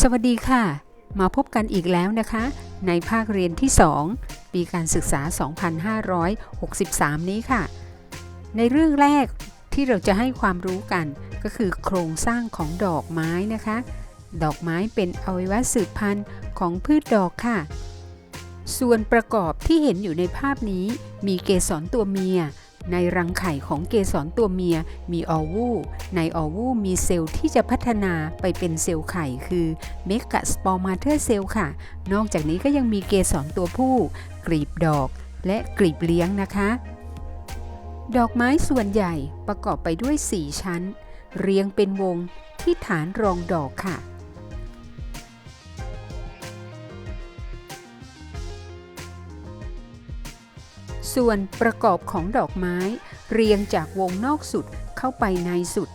สวัสดีค่ะ มาพบกันอีกแล้วนะคะ ในภาคเรียนที่ 2 ปีการศึกษา 2563 นี้ค่ะ ในเรื่องแรกที่เราจะให้ความรู้กันก็คือโครงสร้างของดอกไม้นะคะ ดอกไม้เป็นอวัยวะสืบพันธุ์ของพืชดอกค่ะ ส่วนประกอบที่เห็นอยู่ในภาพนี้มีเกสรตัวเมีย ในรังไข่ของเกสรตัวเมียมีออวูในออวูมีเซลล์ที่จะพัฒนาไปเป็นเซลล์ไข่คือเมกะสปอร์มาเธอร์เซลล์ค่ะ นอกจากนี้ก็ยังมีเกสรตัวผู้ กลีบดอก และกลีบเลี้ยงนะคะ ดอกไม้ส่วนใหญ่ประกอบไปด้วย 4 ชั้น เรียงเป็นวงที่ฐานรองดอกค่ะ ส่วนประกอบของดอกไม้ เรียงจากวงนอกสุดเข้าไปในสุด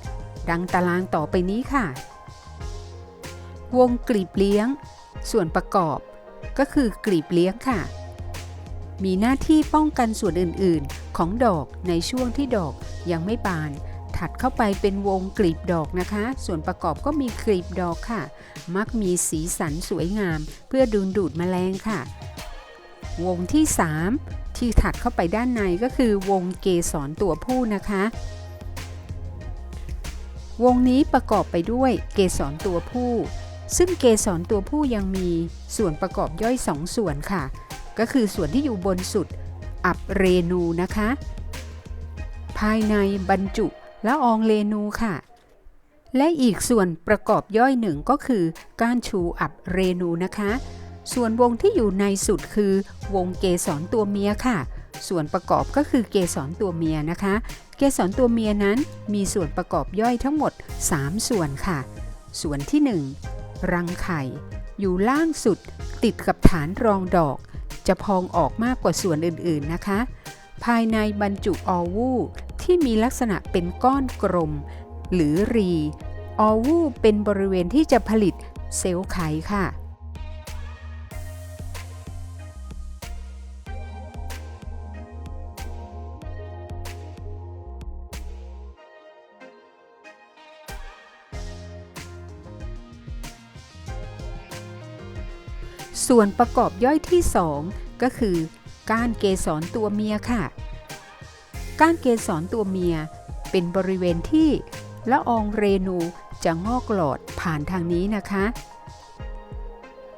ดังตารางต่อไปนี้ค่ะ วงกลีบเลี้ยง ส่วนประกอบ ก็คือกลีบเลี้ยงค่ะ มีหน้าที่ป้องกันส่วนอื่นๆ ของดอกในช่วงที่ดอกยังไม่บาน ถัดเข้าไปเป็นวงกลีบดอกนะคะ ส่วนประกอบก็มีกลีบดอกค่ะ มักมีสีสันสวยงาม เพื่อดึงดูดแมลงค่ะ วงที่ 3 ที่ถัดเข้าไปด้านในก็คือวงเกสรตัวผู้นะคะ วงนี้ประกอบไปด้วยเกสรตัวผู้ ซึ่งเกสรตัวผู้ยังมีส่วนประกอบย่อย 2 ส่วนค่ะ ก็คือส่วนที่อยู่บนสุดอับเรนูนะคะ ภายในบรรจุละอองเรนูค่ะ และอีกส่วนประกอบย่อยหนึ่งก็คือก้านชูอับเรนูนะคะ ส่วนวงที่อยู่ในสุดคือ วงเกสรตัวเมียค่ะ ส่วนประกอบก็คือเกสรตัวเมียนะคะ เกสรตัวเมียนั้นมีส่วนประกอบย่อยทั้งหมด 3 ส่วนค่ะ ส่วนที่ 1 รังไข่ อยู่ล่างสุดติดกับฐานรองดอก จะพองออกมากกว่าส่วนอื่นๆนะคะ ภายในบรรจุออวูที่มีลักษณะเป็นก้อนกลม หรือรี ออวูเป็นบริเวณที่จะผลิตเซลล์ไข่ค่ะ ส่วนประกอบย่อยที่ 2 ก็คือก้านเกสรตัวเมียค่ะ ก้านเกสรตัวเมีย เป็นบริเวณที่ละอองเรนูจะงอกหลอดผ่านทางนี้นะคะ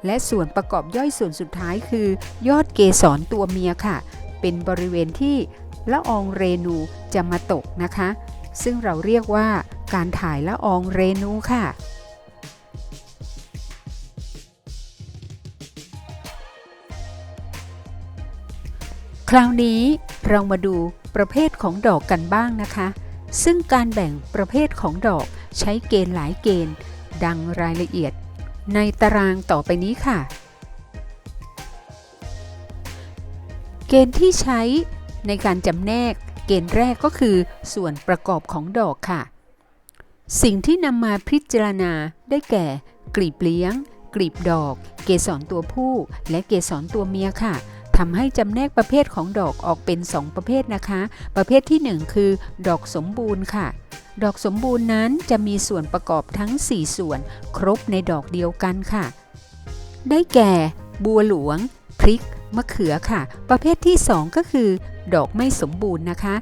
และส่วนประกอบย่อยส่วนสุดท้ายคือ ยอดเกสรตัวเมียค่ะ เป็นบริเวณที่ละอองเรนูจะมาตกนะคะ ซึ่งเราเรียกว่าการถ่ายละอองเรนูค่ะ คราวนี้เรามาดูประเภทของดอกกันบ้างนะคะ ซึ่งการแบ่งประเภทของดอกใช้เกณฑ์หลายเกณฑ์ ดังรายละเอียด ในตารางต่อไปนี้ค่ะ เกณฑ์ที่ใช้ในการจำแนกเกณฑ์แรกก็คือส่วนประกอบของดอกค่ะ สิ่งที่นำมาพิจารณาได้แก่ กลีบเลี้ยง กลีบดอก เกสรตัวผู้ และเกสรตัวเมียค่ะ ทำให้จำแนกประเภทของดอกออกเป็น 2 ประเภทนะคะ ประเภทที่ 1 คือ ดอกสมบูรณ์ค่ะ ดอกสมบูรณ์นั้นจะมีส่วนประกอบทั้ง 4 ส่วน ครบในดอกเดียวกันค่ะ ได้แก่ บัวหลวง พริก มะเขือค่ะ ประเภทที่ 2 ก็คือ ดอกไม่สมบูรณ์นะคะ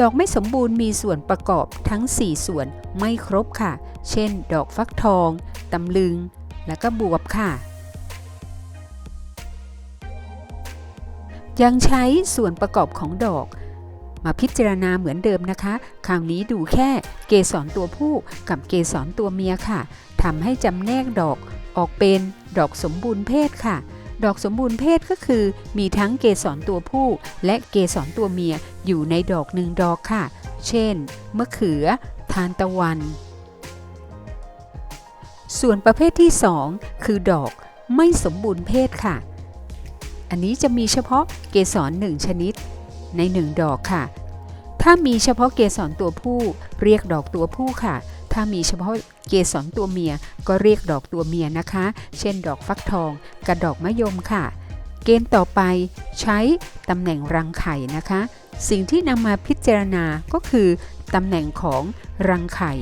ดอกไม่สมบูรณ์มีส่วนประกอบทั้ง 4 ส่วนไม่ครบค่ะ เช่น ดอกฟักทอง ตำลึง และก็บวบค่ะ ยังใช้ส่วนประกอบของดอก มาพิจารณาเหมือนเดิมนะคะ คราวนี้ดูแค่เกสรตัวผู้กับเกสรตัวเมียค่ะทำให้จำแนกดอกออกเป็นดอกสมบูรณ์เพศค่ะ ดอกสมบูรณ์เพศก็คือ มีทั้งเกสรตัวผู้ และเกสรตัวเมียอยู่ในดอกหนึ่งดอกค่ะ เช่น มะเขือ ทานตะวัน ส่วนประเภทที่ 2 คือดอกไม่สมบูรณ์เพศค่ะ อันนี้จะมีเฉพาะเกสรหนึ่งชนิด ใน 1 ดอกค่ะ ถ้ามีเฉพาะเกสรตัวผู้ เรียกดอกตัวผู้ค่ะ ถ้ามีเฉพาะเกสรตัวเมีย ก็เรียกดอกตัวเมียนะคะ เช่น ดอกฟักทองกับดอกมะยมค่ะ เกณฑ์ต่อไปใช้ตำแหน่งรังไข่นะคะ สิ่งที่นำมาพิจารณาก็คือตำแหน่งของรังไข่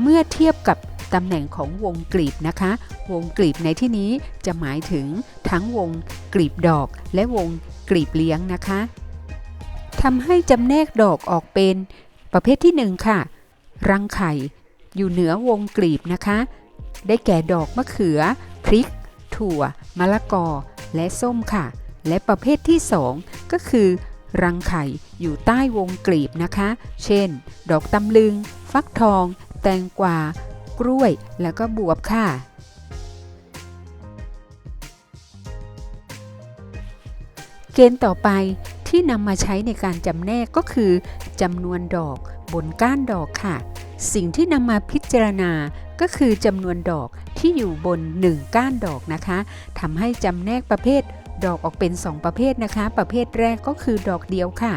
เมื่อเทียบกับ ตำแหน่งของวงกลีบนะคะ วงกลีบในที่นี้จะหมายถึงทั้งวงกลีบดอกและวงกลีบเลี้ยงนะคะทำให้จำแนกดอกออกเป็นประเภทที่ 1 ค่ะ รังไข่ อยู่เหนือวงกลีบนะคะ ได้แก่ดอกมะเขือ พริก ถั่ว มะละกอ และส้มค่ะ และประเภทที่ 2 ก็คือ รังไข่อยู่ใต้วงกลีบนะคะ เช่น ดอกตำลึง ฟักทอง แตงกวา กล้วย แล้วก็บวบค่ะ เกณฑ์ต่อไปที่นำมาใช้ในการจำแนกก็คือจำนวนดอกบนก้านดอกค่ะ สิ่งที่นำมาพิจารณาก็คือจำนวนดอกที่อยู่บน 1 ก้านดอกนะคะทำให้จำแนกประเภทดอกออกเป็น 2 ประเภทนะคะ ประเภทแรกก็คือดอกเดียวค่ะ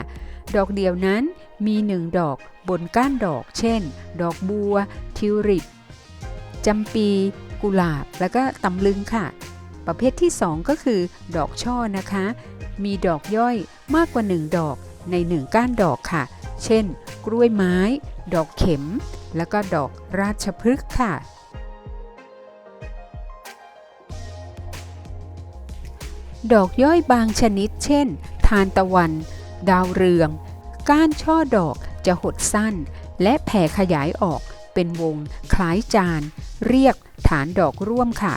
ดอกเดียวนั้นมี 1 ดอกบนก้านดอก เช่น ดอกบัว ทิวลิป จำปีกุหลาบ แล้วก็ตำลึงค่ะ ประเภทที่ 2 ก็คือ ดอกช่อนะคะ มีดอกย่อยมากกว่า 1 ดอกใน 1 ก้านดอกค่ะ เช่น กล้วยไม้ ดอกเข็ม แล้วก็ดอกราชพฤกษ์ค่ะ ดอกย่อยบางชนิด เช่น ทานตะวัน ดาวเรือง ก้านช่อดอกจะหดสั้น และแผ่ขยายออกเป็นวงคล้ายจาน เรียกฐานดอกร่วมค่ะ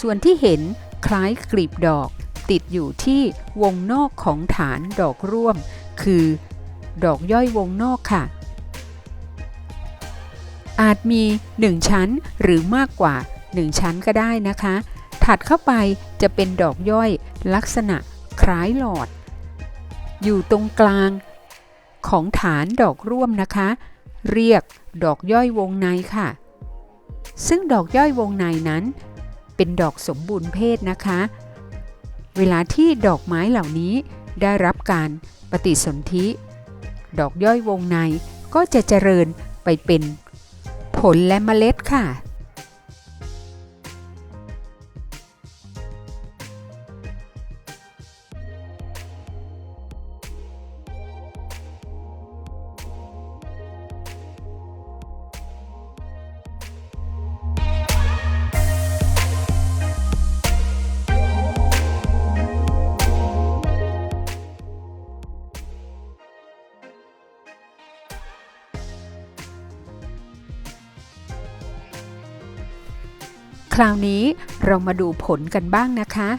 ส่วนที่เห็นคล้ายกลีบดอก ติดอยู่ที่วงนอกของฐานดอกร่วม คือดอกย่อยวงนอกค่ะ อาจมี 1 ชั้นหรือมากกว่า 1 ชั้นก็ได้นะคะ ถัดเข้าไปจะเป็นดอกย่อยลักษณะคล้ายหลอด อยู่ตรงกลางของฐานดอกร่วมนะคะ เรียกดอกย่อยวงในค่ะ ซึ่งดอกย่อยวงในนั้น เป็นดอกสมบูรณ์เพศนะคะ เวลาที่ดอกไม้เหล่านี้ได้รับการปฏิสนธิ ดอกย่อยวงในก็จะเจริญไปเป็นผลและเมล็ดค่ะ ราวนี้เรามาดูผลกันบ้างนะคะ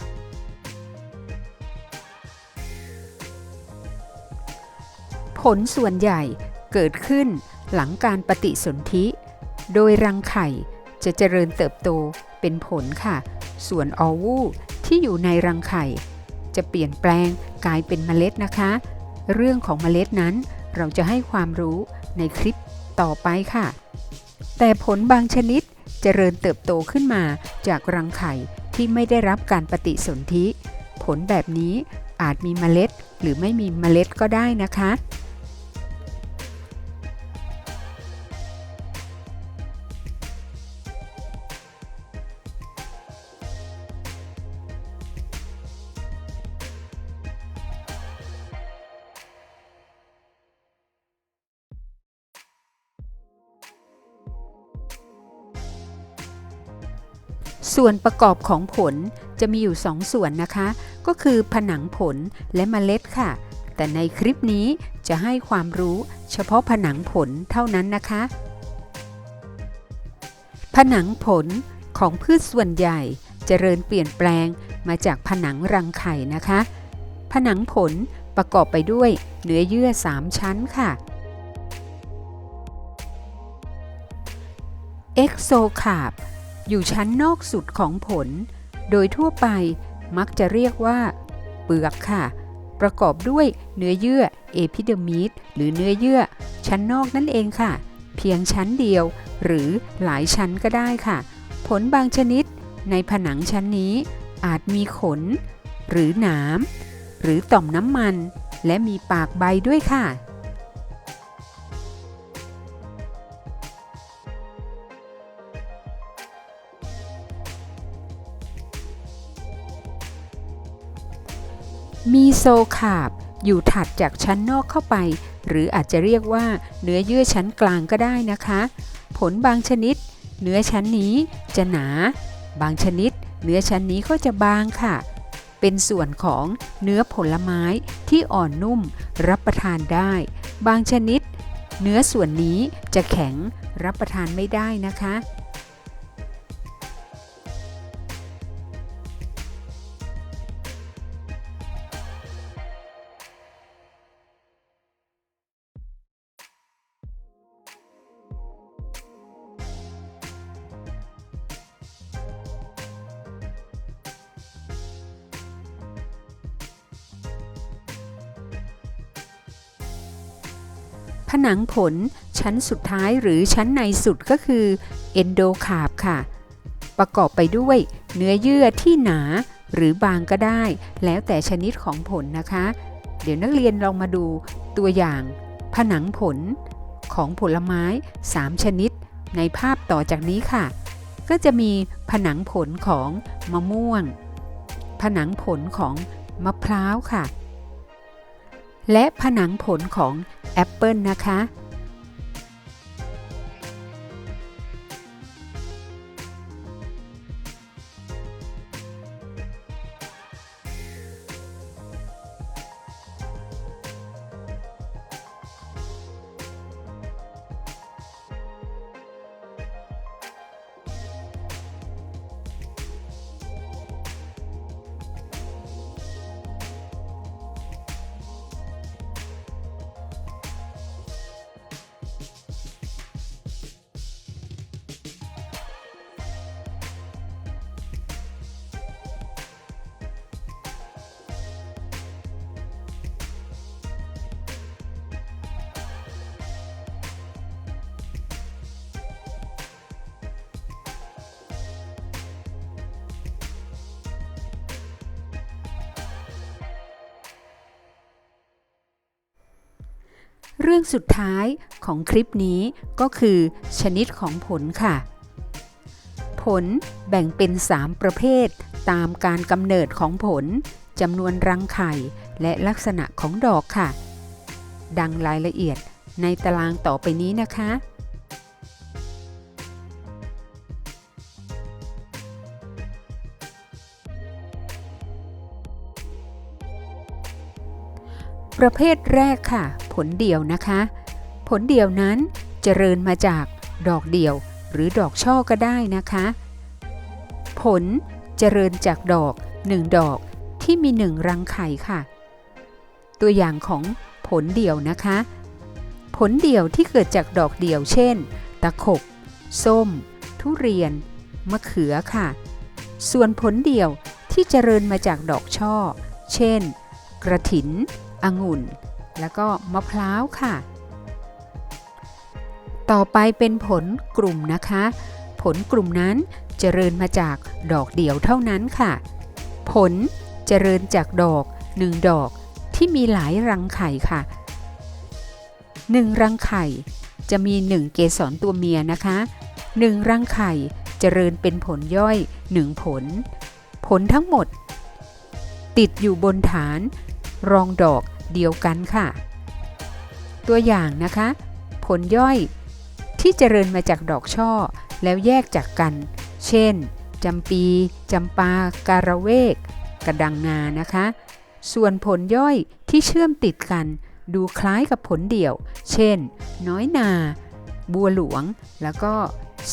ผลส่วนใหญ่เกิดขึ้นหลังการปฏิสนธิ โดยรังไข่จะเจริญเติบโตเป็นผลค่ะ ส่วนอวูที่อยู่ในรังไข่ จะเปลี่ยนแปลงกลายเป็นเมล็ดนะคะ เรื่องของเมล็ดนั้นเราจะให้ความรู้ในคลิปต่อไปค่ะ แต่ผลบางชนิด เจริญเติบโตขึ้นมาจากรังไข่ที่ไม่ได้รับการปฏิสนธิ ผลแบบนี้อาจมีเมล็ดหรือไม่มีเมล็ดก็ได้นะคะ ส่วนประกอบของผลจะมีอยู่ 2ส่วนนะคะ ก็คือผนังผลและเมล็ดค่ะ แต่ในคลิปนี้จะให้ความรู้เฉพาะผนังผลเท่านั้นนะคะ ผนังผลของพืชส่วนใหญ่จเจริญเปลี่ยนแปลงมาจากผนังรังไข่นะคะ ผนังผลประกอบไปด้วยเนื้อเยื่อ 3 ชั้นค่ะเอ็กโซคาร์บ อยู่ชั้นนอกสุดของผล โดยทั่วไปมักจะเรียกว่า เปลือกค่ะ ประกอบด้วยเนื้อเยื่อเอพิเดอร์มิดหรือเนื้อเยื่อ ชั้นนอกนั่นเองค่ะ เพียงชั้นเดียวหรือหลายชั้นก็ได้ค่ะ ผลบางชนิดในผนังชั้นนี้อาจมีขน หรือหนามหรือต่อมน้ำมัน และมีปากใบด้วยค่ะ มีโซคาบอยู่ถัดจากชั้นนอกเข้าไป หรืออาจจะเรียกว่าเนื้อเยื่อชั้นกลางก็ได้นะคะ ผลบางชนิด เนื้อชั้นนี้จะหนา บางชนิด เนื้อชั้นนี้ก็จะบางค่ะ เป็นส่วนของเนื้อผลไม้ที่อ่อนนุ่มรับประทานได้ บางชนิด เนื้อส่วนนี้จะแข็งรับประทานไม่ได้นะคะ ผนังผลชั้นสุดท้ายหรือชั้นในสุดก็คือเอนโดคาร์บค่ะ ประกอบไปด้วยเนื้อเยื่อที่หนาหรือบางก็ได้ แล้วแต่ชนิดของผลนะคะ เดี๋ยวนักเรียนลองมาดูตัวอย่าง ผนังผลของผลไม้ 3 ชนิด ในภาพต่อจากนี้ค่ะ ก็จะมีผนังผลของมะม่วง ผนังผลของมะพร้าวค่ะ และผนังผลของ แอปเปิลนะคะ เรื่องสุดท้ายของคลิปนี้ก็คือ ชนิดของผลค่ะ ผลแบ่งเป็น 3 ประเภท ตามการกำเนิดของผลจำนวนรังไข่และลักษณะของดอกค่ะ ดังรายละเอียดในตารางต่อไปนี้นะคะ ประเภทแรกค่ะ ผลเดี่ยวนะคะ ผลเดี่ยวนั้นเจริญมาจากดอกเดี่ยวหรือดอกช่อก็ได้นะคะ ผลเจริญจากดอก1ดอกที่มี1รังไข่ค่ะ ตัวอย่างของผลเดี่ยวนะคะ ผลเดี่ยวที่เกิดจากดอกเดี่ยวเช่น ตะขบ ส้ม ทุเรียน มะเขือค่ะ ส่วนผลเดี่ยวที่เจริญมาจากดอกช่อ เช่น กระถิน องุ่น แล้วก็มะพร้าวค่ะ ต่อไปเป็นผลกลุ่มนะคะ ผลกลุ่มนั้นเจริญมาจากดอกเดี่ยวเท่านั้นค่ะ ผลเจริญจากดอก1ดอกที่มีหลายรังไข่ค่ะ1รังไข่จะมี1เกสรตัวเมียนะคะ1รังไข่เจริญเป็นผลย่อย1ผล ผลทั้งหมด ติดอยู่บนฐาน รองดอก เดียวกันค่ะ ตัวอย่างนะคะ ผลย่อยที่เจริญมาจากดอกช่อ แล้วแยกจากกัน เช่นจำปีจำปาการะเวก กระดังงานะคะ ส่วนผลย่อยที่เชื่อมติดกัน ดูคล้ายกับผลเดี่ยว เช่น น้อยนา บัวหลวง แล้วก็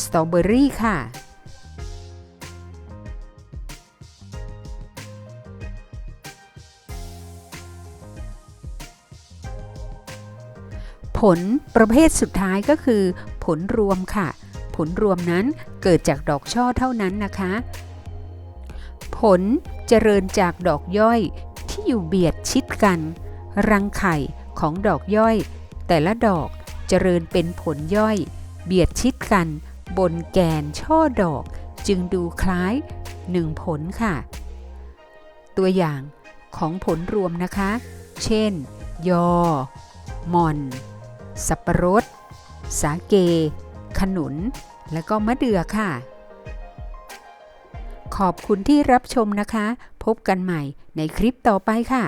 สตรอเบอรี่ค่ะ ผลประเภทสุดท้ายก็คือ ผลรวมค่ะ ผลรวมนั้นเกิดจากดอกช่อเท่านั้นนะคะ ผลเจริญจากดอกย่อยที่อยู่เบียดชิดกัน รังไข่ของดอกย่อย แต่ละดอกเจริญเป็นผลย่อย เบียดชิดกัน บนแกนช่อดอกจึงดูคล้ายหนึ่งผลค่ะ ตัวอย่างของผลรวมนะคะ เช่น ยอ หม่อน สับปะรด สาเก ขนุน และก็มะเดื่อค่ะ ขอบคุณที่รับชมนะคะ พบกันใหม่ในคลิปต่อไปค่ะ